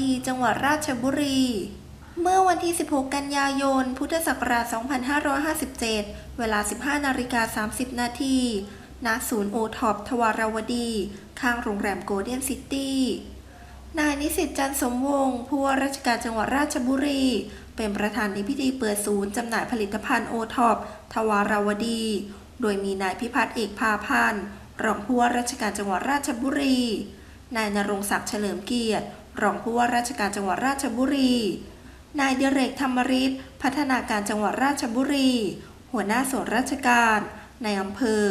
ดี จังหวัดราชบุรี เมื่อวันที่ 16 กันยายน พุทธศักราช 2557 เวลา 15 นาฬิกา 30 นาที ณ ศูนย์โอท็อปทวารวดี ข้างโรงแรมโกลเด้นซิตี้นายนิสิตจันสมวงศ์ผู้ว่าราชการจังหวัดราชบุรี เป็นประธานในพิธีเปิดศูนย์จำหน่ายผลิตภัณฑ์โอท็อปทวารวดี โดยมีนายพิพัฒน์เอกพาพันธ์รองผู้ว่าราชการจังหวัดราชบุรี นายนรงศักดิ์เฉลิมเกียรติ รองผู้ว่าราชการจังหวัดราชบุรี นายเดเรกธรรมริศพัฒนาการจังหวัดราชบุรี หัวหน้าส่วนราชการ ในอำเภอ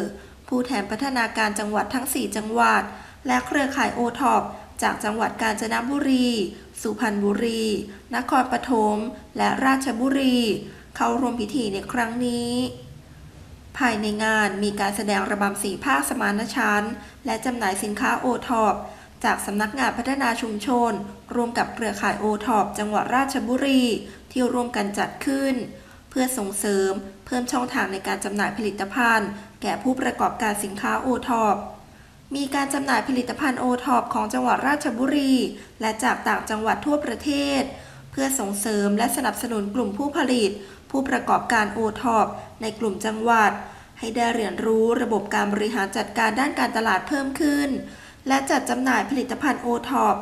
ผู้แทนพัฒนาการจังหวัดทั้ง 4 จังหวัด และเครือข่ายโอท็อปจากจังหวัดกาญจนบุรี สุพรรณบุรี นครปฐม และราชบุรี เข้าร่วมพิธีในครั้งนี้ ภายในงานมีการแสดงระบำสีภาคสมานฉันท์และจำหน่ายสินค้าโอท็อป จากสำนักงานพัฒนาชุมชน ร่วมกับเครือข่ายโอท็อปจังหวัดราชบุรี ที่ร่วมกันจัดขึ้น เพื่อส่งเสริม เพิ่มช่องทางในการจำหน่ายผลิตภัณฑ์ แก่ผู้ประกอบการสินค้าโอท็อปมีการจำหน่ายผลิตภัณฑ์โอท็อปของจังหวัดราชบุรี และจากต่างจังหวัดทั่วประเทศ เพื่อส่งเสริมและสนับสนุนกลุ่มผู้ผลิต ผู้ประกอบการโอท็อปในกลุ่มจังหวัด ให้ได้เรียนรู้ระบบการบริหารจัดการด้านการตลาดเพิ่มขึ้น และจัดจำหน่ายผลิตภัณฑ์โอท็อป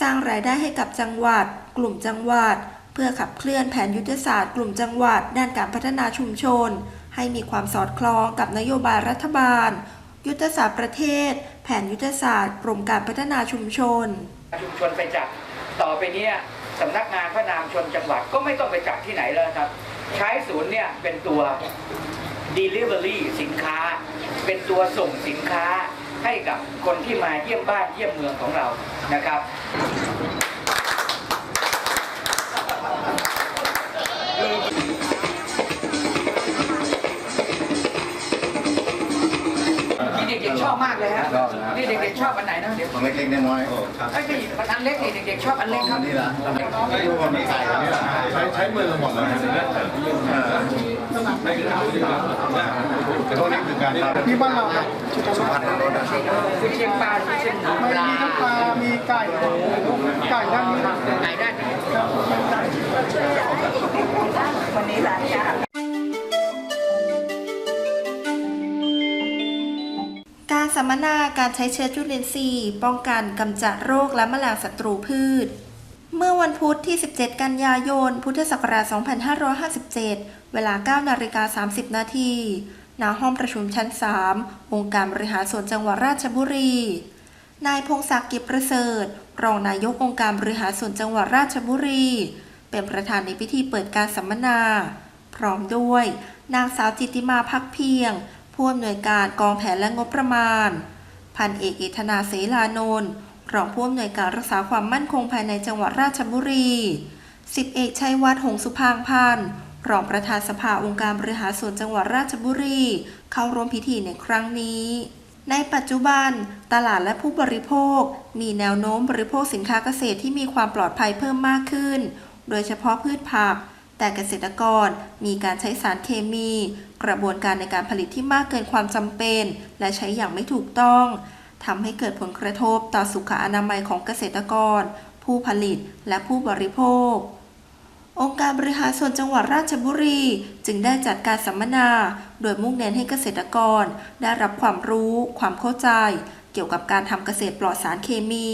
สร้างรายได้ให้กับจังหวัด กลุ่มจังหวัด เพื่อขับเคลื่อนแผนยุทธศาสตร์กลุ่มจังหวัด ด้านการพัฒนาชุมชน ให้มีความสอดคล้องกับนโยบายรัฐบาล ยุทธศาสตร์ประเทศ แผนยุทธศาสตร์กรมการพัฒนาชุมชน ชุมชนไปจัดต่อไปเนี้สำนักงานพระนามชนจังหวัดก็ไม่ต้องไปจัดที่ไหนแล้วครับ ใช้ศูนย์เนี่ยเป็นตัว Delivery สินค้า เป็นตัวส่งสินค้า ให้กับคนที่มาเยี่ยมบ้านเยี่ยมเมืองของเรานะครับ เด็กๆชอบมากเลยฮะชอบนะ นี่เด็กๆชอบอันไหนนะเดี๋ยวของเล็กๆน้อยไอ้ยนี่มันอันเล็กนี่เด็กๆชอบอันเล็กๆครับนี่ละดูมันมีไก่นี่ละใช้ใช้มือหมดเลยพวกนี้คือการทำที่บ้านเราครับสุพรรณรสคือเชียงปลาหรือเชียงหมูไม่ปลามีน้ำปลา มีไก่ ไก่ด้านนี้ไหนได้าน การสัมมนาการใช้เชื้อจุลินทรีย์ป้องกันกำจัดโรคและแมลงศัตรูพืช เมื่อวันพุธที่ 17 กันยายน พุทธศักราช 2557 เวลา 9 นาฬิกา 30 นาทีณห้องประชุมชั้น 3 องค์การบริหารส่วนจังหวัดราชบุรี นายพงศักดิ์กิจประเสริฐ รองนายกองค์การบริหารส่วนจังหวัดราชบุรี เป็นประธานในพิธีเปิดการสัมมนา พร้อมด้วย นางสาวจิตติมาพักเพียง ผู้อำนวยการกองแผนและงบประมาณ พันเอกเอธนาเสลานนท์รองผู้อำนวยการรักษาความมั่นคงภายในจังหวัดราชบุรีสิบเอกชัยวัฒน์หงสุพางพันธ์รองประธานสภาองค์การบริหารส่วนจังหวัดราชบุรี เข้าร่วมพิธีในครั้งนี้ ในปัจจุบัน ตลาดและผู้บริโภค มีแนวโน้มบริโภคสินค้าเกษตรที่มีความปลอดภัยเพิ่มมากขึ้น โดยเฉพาะพืชผัก แต่เกษตรกรมีการใช้สารเคมี กระบวนการในการผลิตที่มากเกินความจำเป็น และใช้อย่างไม่ถูกต้องทำให้เกิดผลกระทบต่อสุขอนามัยของเกษตรกร ผู้ผลิตและผู้บริโภค องค์การบริหารส่วนจังหวัดราชบุรี จึงได้จัดการสัมมนา โดยมุ่งเน้นให้เกษตรกร ได้รับความรู้ ความเข้าใจ เกี่ยวกับการทำเกษตรปลอดสารเคมี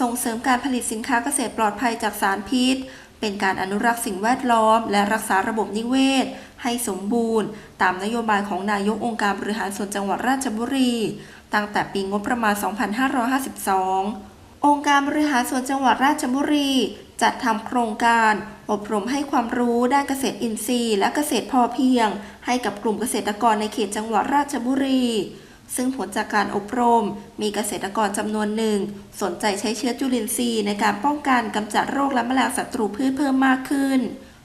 ส่งเสริมการผลิตสินค้าเกษตรปลอดภัยจากสารพิษ เป็นการอนุรักษ์สิ่งแวดล้อม และรักษาระบบนิเวศ ให้สมบูรณ์ ตามนโยบายของนายกองค์การบริหารส่วนจังหวัดราชบุรี ตั้งแต่ปีงบประมาณ 2552 องค์การบริหารส่วนจังหวัดราชบุรี จัดทำโครงการ อบรมให้ความรู้ด้านเกษตรอินทรีย์ และเกษตรพอเพียง ให้กับกลุ่มเกษตรกรในเขตจังหวัดราชบุรี ซึ่งผลจากการอบรม มีเกษตรกรจำนวนหนึ่ง สนใจใช้เชื้อจุลินทรีย์ในการป้องกันกำจัดโรคและแมลงศัตรูพืชเพิ่มมากขึ้น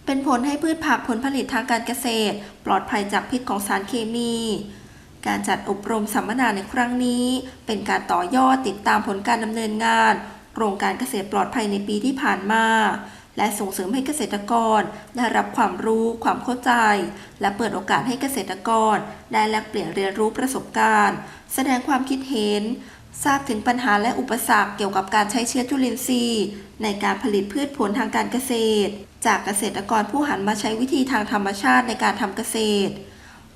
เป็นผลให้พืชผักผลผลิตทางการเกษตร ปลอดภัยจากพิษของสารเคมี การจัดอบรมสัมมนาในครั้งนี้ เป็นการต่อยอดติดตามผลการดำเนินงานโครงการเกษตรปลอดภัยในปีที่ผ่านมา และส่งเสริมให้เกษตรกร ได้รับความรู้ ความเข้าใจ และเปิดโอกาสให้เกษตรกร ได้แลกเปลี่ยนเรียนรู้ประสบการณ์ แสดงความคิดเห็น ทราบถึงปัญหาและอุปสรรคเกี่ยวกับการใช้เชื้อจุลินทรีย์ ในการผลิตพืชผลทางการเกษตร จากเกษตรกรผู้หันมาใช้วิธีทางธรรมชาติในการทำเกษตร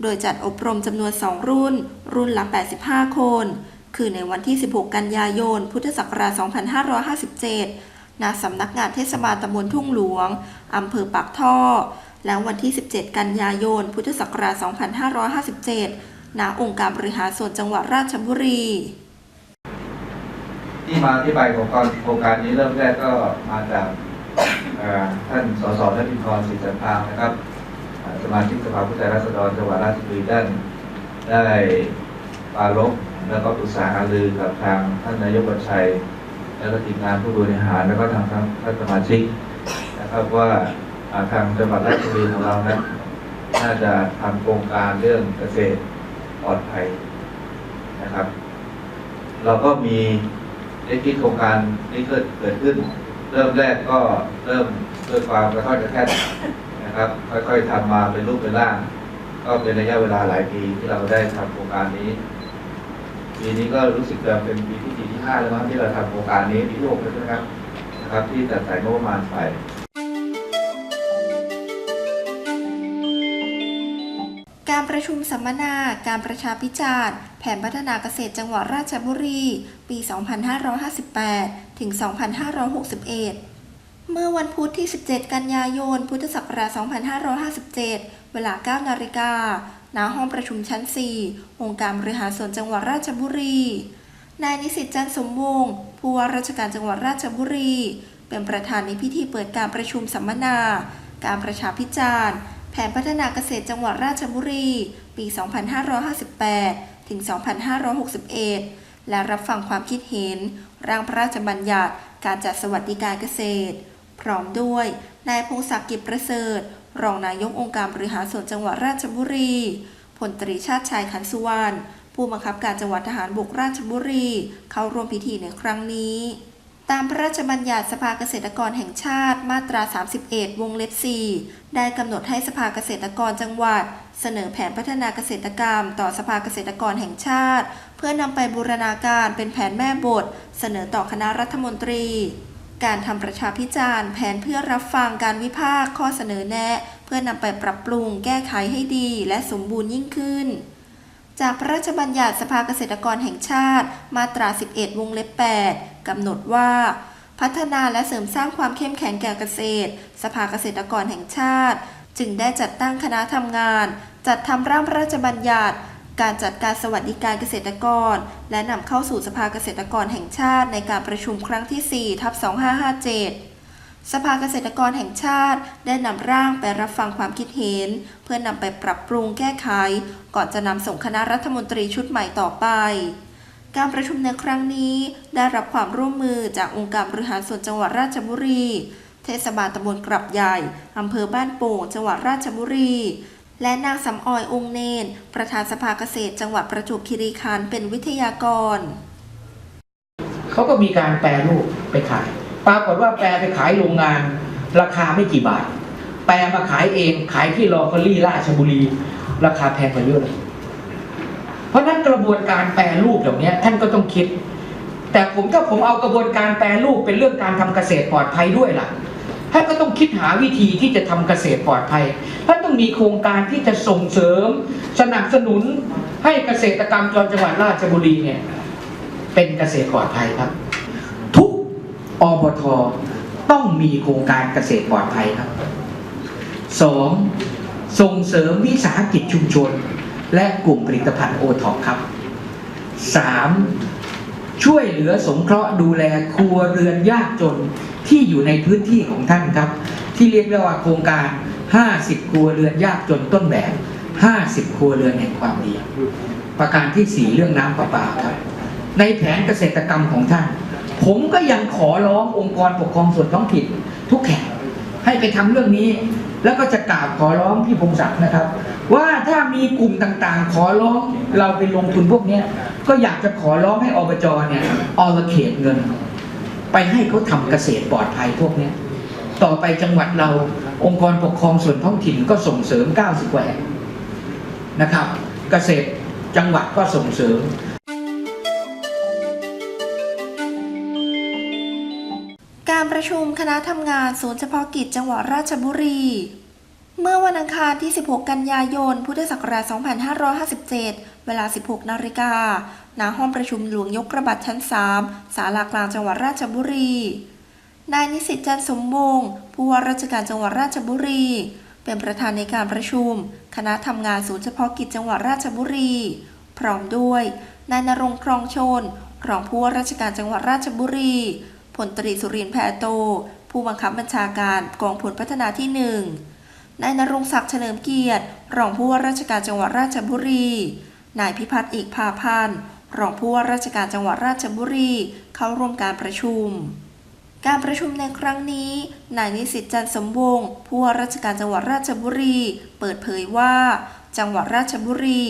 โดยจัดอบรมจำนวน 2 รุ่น รุ่นละ 85 คน คือในวันที่ 16 กันยายน พุทธศักราช 2557 ณสำนักงานเทศบาลตำบลทุ่งหลวง อำเภอปากท่อ และวันที่ 17 กันยายน พุทธศักราช 2557 ณ องค์การบริหารส่วนจังหวัดราชบุรี ที่มาที่ไปของโครงการนี้เริ่มแรกก็มาจากท่านสสท่านพินทรศรีสันพางนะครับสมาชิกสภาผู้แทนราษฎรจังหวัดราชบุรีได้ได้ปารภแล้วก็ปรึกษาหารือกับทางท่านนายกบัญชัย แล้วก็ทีมงานผู้บริหารแล้วก็ทางท่านท่านสมาชิกนะครับว่าทางจังหวัดราชบุรีของเรานั้นน่าจะทำโครงการเรื่องเกษตรปลอดภัยนะครับ เราก็มีได้คิดโครงการนี้เกิดเกิดขึ้น เริ่มแรกก็เริ่มด้วยความกระท่อนกระแท่นนะครับ ค่อยๆทำมาเป็นรูปเป็นร่าง ก็เป็นระยะเวลาหลายปีที่เราได้ทำโครงการนี้ ปีนี้ก็รู้สึกจะเป็นปีที่สี่ที่ห้าแล้วมั้งที่เราทำโครงการนี้ปีที่หกแล้วใช่ไหมครับนะครับ ที่จัดสรรงบประมาณไปการประชุมสัมมนา การประชาพิจารณ์ แผนพัฒนาเกษตรจังหวัดราชบุรี ปี 2558 ถึง 2561 เมื่อวันพุธที่ 17 กันยายน พุทธศักราช 2557 เวลา 9 นาฬิกา ณห้องประชุมชั้น 4 องค์การบริหารส่วนจังหวัดราชบุรี นายนิสิตจันสมวงศ์ผู้ว่าราชการจังหวัดราชบุรี เป็นประธานในพิธีเปิดการประชุมสัมมนา การประชาพิจารณ์ แผนพัฒนาเกษตรจังหวัดราชบุรี ปี 2558 ถึง 2561 และรับฟังความคิดเห็น ร่างพระราชบัญญัติการจัดสวัสดิการเกษตร พร้อมด้วยนายพงศักดิ์กิจประเสริฐ รองนายกองค์การบริหารส่วนจังหวัดราชบุรีพลตรีชาติชายขันสุวรรณผู้บังคับการจังหวัดทหารบกราชบุรี เข้าร่วมพิธีในครั้งนี้ ตามพระราชบัญญัติสภาเกษตรกรแห่งชาติมาตรา 31 วงเล็บ 4 ได้กำหนดให้สภาเกษตรกรจังหวัด เสนอแผนพัฒนาเกษตรกรรม ต่อสภาเกษตรกรแห่งชาติ เพื่อนำไปบูรณาการเป็นแผนแม่บท เสนอต่อคณะรัฐมนตรี การทำประชาพิจารณ์แผนเพื่อรับฟังการวิพากษ์ข้อเสนอแนะ เพื่อนำไปปรับปรุงแก้ไขให้ดีและสมบูรณ์ยิ่งขึ้น จากพระราชบัญญัติสภาเกษตรกรแห่งชาติ มาตรา 11 วงเล็บ 8 กำหนดว่า พัฒนาและเสริมสร้างความเข้มแข็งแก่เกษตร สภาเกษตรกรแห่งชาติ จึงได้จัดตั้งคณะทำงาน จัดทำร่างพระราชบัญญัติ การจัดการสวัสดิการเกษตรกร และนำเข้าสู่สภาเกษตรกรแห่งชาติในการประชุมครั้งที่ 4 ทับ 2557 สภาเกษตรกรแห่งชาติได้นำร่างไปรับฟังความคิดเห็น เพื่อนำไปปรับปรุงแก้ไข ก่อนจะนำส่งคณะรัฐมนตรีชุดใหม่ต่อไป การประชุมในครั้งนี้ได้รับความร่วมมือจากองค์การบริหารส่วนจังหวัดราชบุรี เทศบาลตำบลกรับใหญ่อำเภอบ้านโป่งจังหวัดราชบุรี และนางสำออยองค์เนนประธานสภาเกษตรจังหวัดประจวบคีรีขันธ์เป็นวิทยากร เขาก็มีการแปรรูปไปขาย ปรากฏว่าแปรไปขายโรงงาน ราคาไม่กี่บาท แปรมาขายเองขายที่ลอคอรี่ราชบุรี ราคาแพงกว่าเยอะเลยเพราะนั้นกระบวนการแปรรูปเหล่านี้ท่านก็ต้องคิด แต่ผมถ้าผมเอากระบวนการแปรรูปเป็นเรื่องการทำเกษตรปลอดภัยด้วยล่ะ ท่านก็ต้องคิดหาวิธีที่จะทำเกษตรปลอดภัยท่านต้องมีโครงการที่จะส่งเสริม สนับสนุนให้เกษตรกรรมจังหวัดราชบุรีเนี่ยเป็นเกษตรปลอดภัยครับ ทุกอบทต้องมีโครงการเกษตรปลอดภัยครับสองส่งเสริมวิสาหกิจชุมชน และกลุ่มผลิตภัณฑ์โอท็อปครับสามช่วยเหลือสงเคราะห์ดูแลครัวเรือนยากจน ที่อยู่ในพื้นที่ของท่านครับ ที่เรียกได้ว่าโครงการ 50 ครัวเรือนยากจนต้นแบบ 50 ครัวเรือนแห่งความดี ประการที่สี่เรื่องน้ำประปาครับ ในแผนเกษตรกรรมของท่าน ผมก็ยังขอร้ององค์กรปกครองส่วนท้องถิ่นทุกแห่งให้ไปทำเรื่องนี้ แล้วก็จะกราบขอร้องพี่พงศักดิ์นะครับ ว่าถ้ามีกลุ่มต่างๆ ขอร้องเราไปลงทุนพวกนี้ก็อยากจะขอร้องให้อบจเนี่ยออลเขตเงิน ไปให้เขาทำเกษตรปลอดภัยพวกนี้ต่อไปจังหวัดเราองค์กรปกครองส่วนท้องถิ่นก็ส่งเสริม 90กว่าแห่งนะครับ เกษตรจังหวัดก็ส่งเสริม การประชุมคณะทำงานศูนย์เฉพาะกิจจังหวัดราชบุรี เมื่อวันอังคารที่ 16 กันยายน พุทธศักราช 2557 เวลา 16 นาฬิกา ณ ห้องประชุมหลวงยกระบัดชั้น 3 ศาลากลางจังหวัดราชบุรี นายนิสิตจันสมวงศ์ผู้ว่าราชการจังหวัดราชบุรี เป็นประธานในการประชุม คณะทำงานศูนย์เฉพาะกิจจังหวัดราชบุรี พร้อมด้วย นายนรงครองชน รองผู้ว่าราชการจังหวัดราชบุรี พลตรีสุรินทร์แพโต ผู้บังคับบัญชาการกองพลพัฒนาที่ห นายนรงศักดิ์เฉลิมเกียรติ รองผู้ว่าราชการจังหวัดราชบุรี นายพิพัฒน์เอกพาพันธ์ รองผู้ว่าราชการจังหวัดราชบุรี เข้าร่วมการประชุม การประชุมในครั้งนี้ นายนิสิตจันสมวงศ์ผู้ว่าราชการจังหวัดราชบุรี เปิดเผยว่า จังหวัดราชบุรี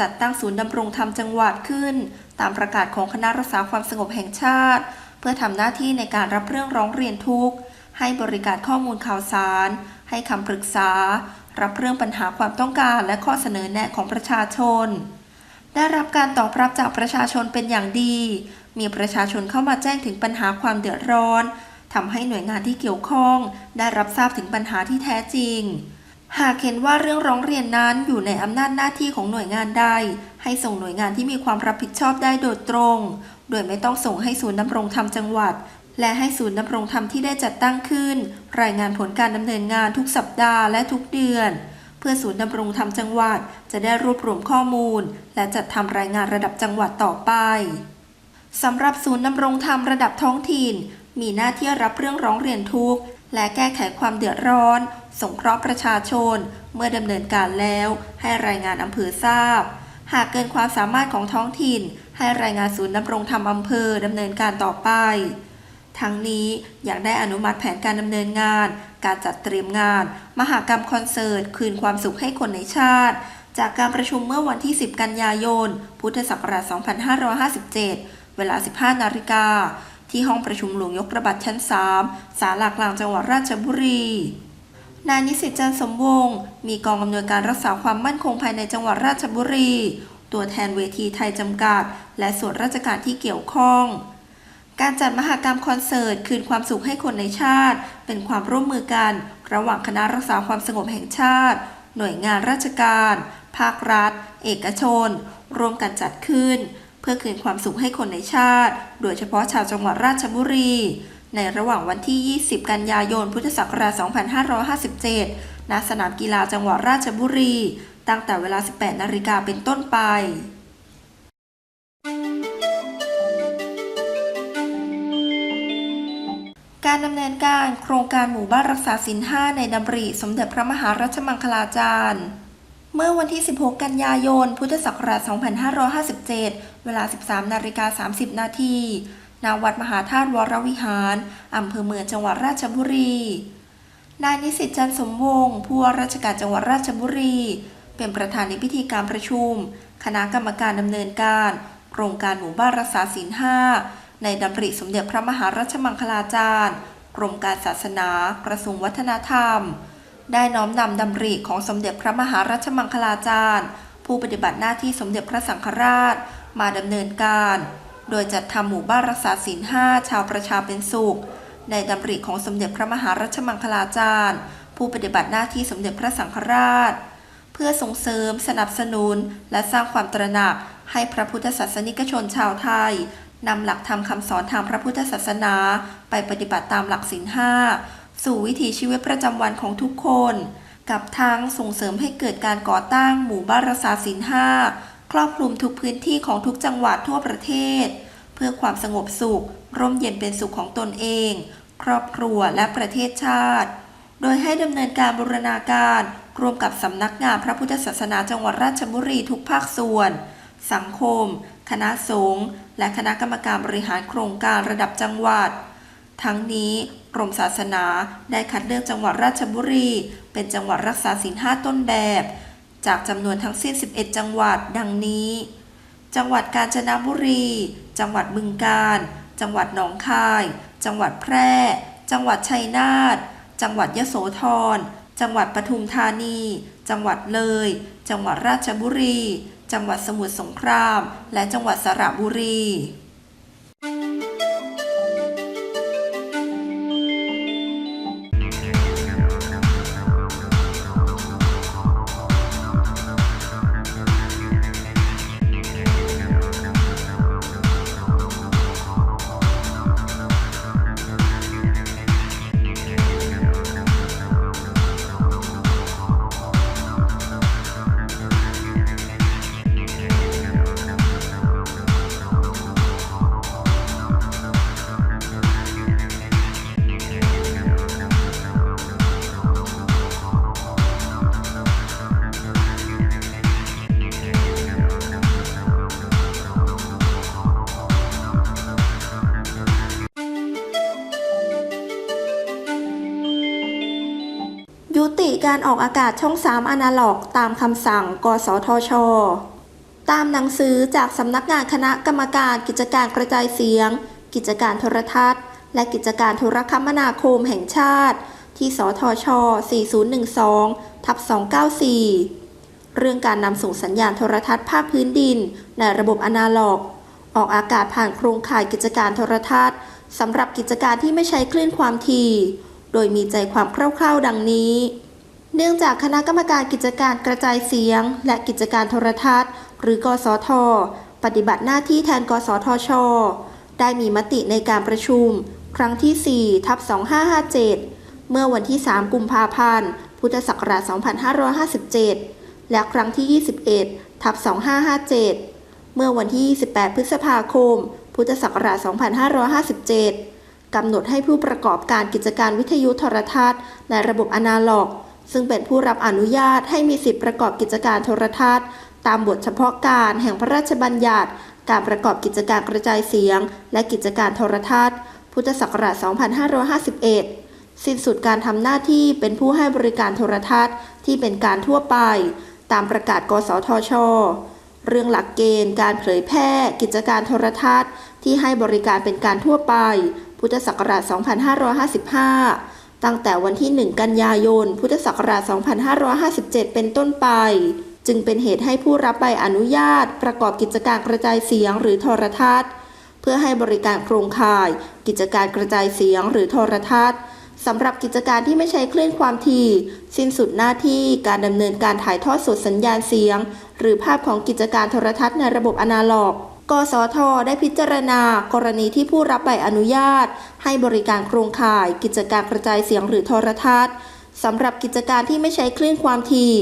จัดตั้งศูนย์ดำรงธรรมจังหวัดขึ้น ตามประกาศของคณะรักษาความสงบแห่งชาติ เพื่อทำหน้าที่ในการรับเรื่องร้องเรียนทุกข์ ให้บริการข้อมูลข่าวสาร ให้คำปรึกษา รับเรื่องปัญหาความต้องการและข้อเสนอแนะของประชาชน ได้รับการตอบรับจากประชาชนเป็นอย่างดี มีประชาชนเข้ามาแจ้งถึงปัญหาความเดือดร้อนทำให้หน่วยงานที่เกี่ยวข้อง ได้รับทราบถึงปัญหาที่แท้จริง หากเห็นว่าเรื่องร้องเรียนนั้นอยู่ในอำนาจหน้าที่ของหน่วยงานใด ให้ส่งหน่วยงานที่มีความรับผิดชอบได้โดยตรง โดยไม่ต้องส่งให้ศูนย์ดำรงธรรมจังหวัด และให้ศูนย์ดำรงธรรมที่ได้จัดตั้งขึ้น รายงานผลการดำเนินงานทุกสัปดาห์และทุกเดือน เพื่อศูนย์ดำรงธรรมจังหวัด จะได้รวบรวมข้อมูล และจัดทำรายงานระดับจังหวัดต่อไปสำหรับศูนย์ดำรงธรรมระดับท้องถิ่น มีหน้าที่รับเรื่องร้องเรียนทุกข์และแก้ไขความเดือดร้อน สงเคราะห์ประชาชน เมื่อดำเนินการแล้ว ให้รายงานอำเภอทราบ หากเกินความสามารถของท้องถิ่น ให้รายงานศูนย์ดำรงธรรมอำเภอดำเนินการต่อไป ทั้งนี้อยากได้อนุมัติแผนการดำเนินงาน การจัดเตรียมงาน มหากรรมคอนเสิร์ต คืนความสุขให้คนในชาติ จากการประชุมเมื่อวันที่ 10 กันยายน พุทธศักราช 2557 เวลา 15 นาฬิกา ที่ห้องประชุมหลวงยกระบัดชั้น3ศาลากลางจังหวัดราชบุรี นายนิสิตจันสมวงศ์มีกองอำนวยการรักษาความมั่นคงภายในจังหวัดราชบุรี ตัวแทนเวทีไทยจำกัด และส่วนราชการที่เกี่ยวข้อง การจัดมหากรรมคอนเสิร์ต คืนความสุขให้คนในชาติ เป็นความร่วมมือกัน ระหว่างคณะรักษาความสงบแห่งชาติ หน่วยงานราชการ ภาครัฐ เอกชน ร่วมกันจัดขึ้น เพื่อคืนความสุขให้คนในชาติ โดยเฉพาะชาวจังหวัดราชบุรี ในระหว่างวันที่ 20 กันยายน พุทธศักราช 2557 ณ สนามกีฬาจังหวัดราชบุรี ตั้งแต่เวลา 18 นาฬิกาเป็นต้นไป การดำเนินการโครงการหมู่บ้านรักษาศีลห้าในดำริสมเด็จพระมหารัชมังคลาจารย์ เมื่อวันที่ 16 กันยายน พุทธศักราช 2557 เวลา 13 นาฬิกา 30 นาทีณวัดมหาธาตุวรวิหาร อำเภอเมืองจังหวัดราชบุรี นายนิสิตจันสมวงศ์ผู้ว่าราชการจังหวัดราชบุรี เป็นประธานในพิธีการประชุม คณะกรรมการดำเนินการ โครงการหมู่บ้านรักษาศีลห้า ในดำริสมเด็จพระมหารัชมังคลาจารย์ กรมการศาสนา กระทรวงวัฒนธรรม ได้น้อมนำดำริของสมเด็จพระมหารัชมังคลาจารย์ ผู้ปฏิบัติหน้าที่สมเด็จพระสังฆราช มาดำเนินการ โดยจัดทำหมู่บ้านรักษาศีลห้าชาวประชาเป็นสุข ในดำริของสมเด็จพระมหารัชมังคลาจารย์ ผู้ปฏิบัติหน้าที่สมเด็จพระสังฆราช เพื่อส่งเสริม สนับสนุน และสร้างความตระหนักให้พระพุทธศาสนิกชนชาวไทย นำหลักธรรมคำสอนทางพระพุทธศาสนา ไปปฏิบัติตามหลักศีลห้าสู่วิถีชีวิตประจำวันของทุกคน กับทั้งส่งเสริมให้เกิดการก่อตั้งหมู่บ้านรักษาศีลห้าครอบคลุมทุกพื้นที่ของทุกจังหวัดทั่วประเทศ เพื่อความสงบสุข ร่มเย็นเป็นสุขของตนเอง ครอบครัวและประเทศชาติ โดยให้ดำเนินการบูรณาการร่วมกับสำนักงานพระพุทธศาสนาจังหวัดราชบุรีทุกภาคส่วน สังคม คณะสงฆ์ และคณะกรรมการบริหารโครงการระดับจังหวัด ทั้งนี้กรมศาสนาได้คัดเลือกจังหวัดราชบุรี เป็นจังหวัดรักษาศีลห้าต้นแบบ จากจำนวนทั้งสิ้น 11 จังหวัด ดังนี้ จังหวัดกาญจนบุรี จังหวัดบึงกาฬ จังหวัดหนองคาย จังหวัดแพร่ จังหวัดชัยนาท จังหวัดยโสธร จังหวัดปทุมธานี จังหวัดเลย จังหวัดราชบุรี จังหวัดสมุทรสงคราม และจังหวัดสระบุรี ออกอากาศช่อง 3 อนาล็อก ตามคำสั่ง กสทช ตามหนังสือจากสำนักงานคณะกรรมการกิจการกระจายเสียง กิจการโทรทัศน์ และกิจการโทรคมนาคมแห่งชาติ ที่สทช 4012ทับ294 เรื่องการนำส่งสัญญาณโทรทัศน์ภาคพื้นดิน ในระบบอนาล็อก ออกอากาศผ่านโครงข่ายกิจการโทรทัศน์สำหรับกิจการที่ไม่ใช้คลื่นความถี่โดยมีใจความคร่าวๆ ดังนี้ เนื่องจากคณะกรรมการกิจการกระจายเสียง และกิจการโทรทัศน์ หรือกสท ปฏิบัติหน้าที่แทนกสทช ได้มีมติในการประชุม ครั้งที่ 4 ทับ 2557 เมื่อวันที่ 3 กุมภาพันธ์ พุทธศักราช 2557 และครั้งที่ 21 ทับ 2557 เมื่อวันที่ 28 พฤษภาคม พุทธศักราช 2557 กำหนดให้ผู้ประกอบการกิจการวิทยุโทรทัศน์ ในระบบอนาล็อก ซึ่งเป็นผู้รับอนุญาตให้มีสิทธิประกอบกิจการโทรทัศน์ ตามบทเฉพาะการแห่งพระราชบัญญัติ การประกอบกิจการกระจายเสียง และกิจการโทรทัศน์ พุทธศักราช 2551 สิ้นสุดการทำหน้าที่เป็นผู้ให้บริการโทรทัศน์ที่เป็นการทั่วไป ตามประกาศ กสทช เรื่องหลักเกณฑ์ การเผยแพร่ กิจการโทรทัศน์ ที่ให้บริการเป็นการทั่วไป พุทธศักราช 2555 ตั้งแต่วันที่ 1 กันยายน พุทธศักราช 2557 เป็นต้นไป จึงเป็นเหตุให้ผู้รับใบอนุญาต ประกอบกิจการกระจายเสียงหรือโทรทัศน์ เพื่อให้บริการโครงข่าย กิจการกระจายเสียงหรือโทรทัศน์สำหรับกิจการที่ไม่ใช้คลื่นความถี่ สิ้นสุดหน้าที่การดำเนินการถ่ายทอดสดสัญญาณเสียง หรือภาพของกิจการโทรทัศน์ในระบบอนาล็อก กสท ได้พิจารณากรณีที่ผู้รับใบอนุญาต ให้บริการโครงข่าย กิจการกระจายเสียงหรือโทรทัศน์สำหรับกิจการที่ไม่ใช้คลื่นความถี่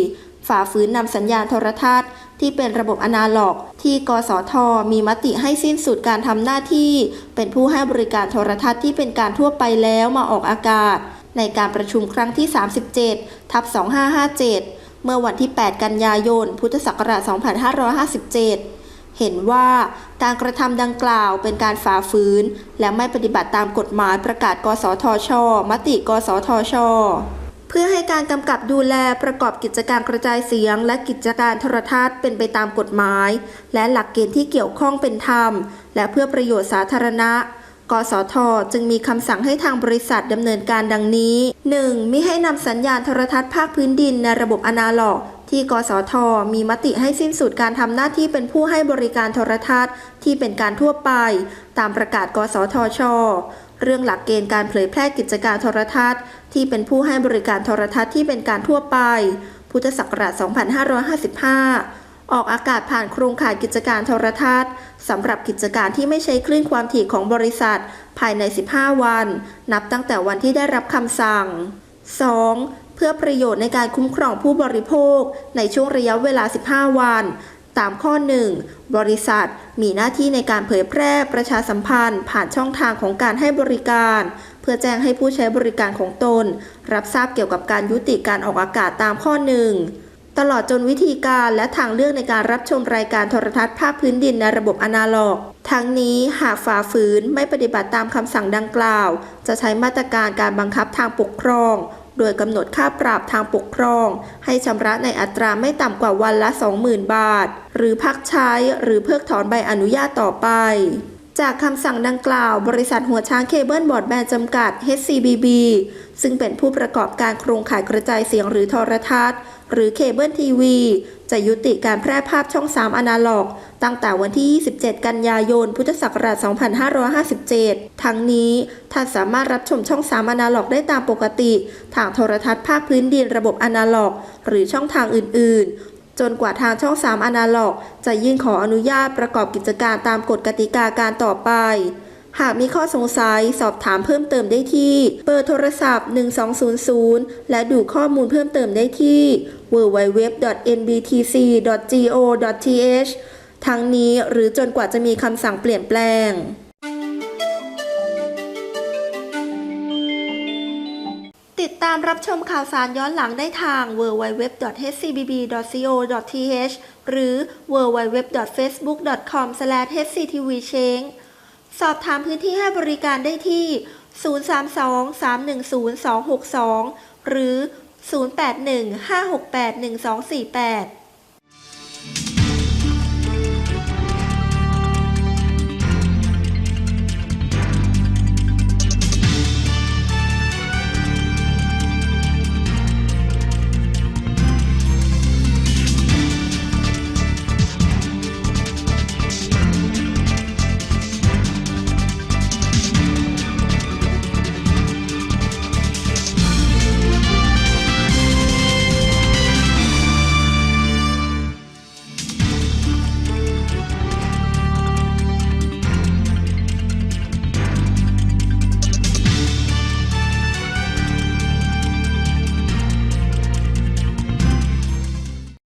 ฝ่าฝืนนำสัญญาณโทรทัศน์ ที่เป็นระบบอนาล็อก ที่กสท มีมติให้สิ้นสุดการทำหน้าที่ เป็นผู้ให้บริการโทรทัศน์ที่เป็นการทั่วไปแล้วมาออกอากาศ ในการประชุมครั้งที่ 37 ทับ 2557 เมื่อวันที่ 8 กันยายน พุทธศักราช 2557 เห็นว่าการกระทำดังกล่าวเป็นการฝ่าฝืน และไม่ปฏิบัติตามกฎหมายประกาศ กสทช มติ กสทช เพื่อให้การกำกับดูแลประกอบกิจการกระจายเสียง และกิจการโทรทัศน์เป็นไปตามกฎหมาย และหลักเกณฑ์ที่เกี่ยวข้องเป็นธรรม และเพื่อประโยชน์สาธารณะกสท จึงมีคำสั่งให้ทางบริษัทดำเนินการดังนี้ 1. มิให้นำสัญญาณโทรทัศน์ภาคพื้นดินในระบบอนาล็อก ที่กสท มีมติให้สิ้นสุดการทำหน้าที่เป็นผู้ให้บริการโทรทัศน์ ที่เป็นการทั่วไป ตามประกาศ กสทช เรื่องหลักเกณฑ์การเผยแพร่กิจการโทรทัศน์ ที่เป็นผู้ให้บริการโทรทัศน์ที่เป็นการทั่วไป พุทธศักราช 2555 ออกอากาศผ่านโครงข่ายกิจการโทรทัศน์สำหรับกิจการที่ไม่ใช้คลื่นความถี่ของบริษัท ภายใน 15 วัน นับตั้งแต่วันที่ได้รับคำสั่ง 2. เพื่อประโยชน์ในการคุ้มครองผู้บริโภค ในช่วงระยะเวลา 15 วัน ตามข้อ 1 บริษัทมีหน้าที่ในการเผยแพร่ประชาสัมพันธ์ ผ่านช่องทางของการให้บริการ เพื่อแจ้งให้ผู้ใช้บริการของตน รับทราบเกี่ยวกับการยุติการออกอากาศตามข้อ 1ตลอดจนวิธีการและทางเลือกในการรับชมรายการโทรทัศน์ภาคพื้นดินในระบบอนาล็อก ทั้งนี้หากฝ่าฝืนไม่ปฏิบัติตามคำสั่งดังกล่าว จะใช้มาตรการการบังคับทางปกครอง โดยกำหนดค่าปรับทางปกครอง ให้ชำระในอัตราไม่ต่ำกว่าวันละ 20,000 บาท หรือพักใช้หรือเพิกถอนใบอนุญาตต่อไป จากคำสั่งดังกล่าว บริษัทหัวช้างเคเบิลบอร์ดแบนจำกัด HCBB ซึ่งเป็นผู้ประกอบการโครงข่ายกระจายเสียงหรือโทรทัศน์ หรือเคเบิลทีวี จะยุติการแพร่ภาพช่อง 3 อนาล็อก ตั้งแต่วันที่ 27 กันยายน พุทธศักราช 2557 ทั้งนี้ท่านสามารถรับชมช่อง 3 อนาล็อกได้ตามปกติ ทางโทรทัศน์ภาคพื้นดินระบบอนาล็อก หรือช่องทางอื่น ๆ จนกว่าทางช่อง 3 อนาล็อก จะยื่นขออนุญาตประกอบกิจการตามกฎกติกาการต่อไป หากมีข้อสงสัยสอบถามเพิ่มเติมได้ที่ เบอร์โทรศัพท์ 1200 และดูข้อมูลเพิ่มเติมได้ที่ www.nbtc.go.th ทั้งนี้หรือจนกว่าจะมีคำสั่งเปลี่ยนแปลงติดตามรับชมข่าวสารย้อนหลังได้ทาง www.hcbb.co.th หรือ www.facebook.com/hctvchange สอบถามพื้นที่ให้บริการได้ที่ 032-310-262 หรือ 081 568 1248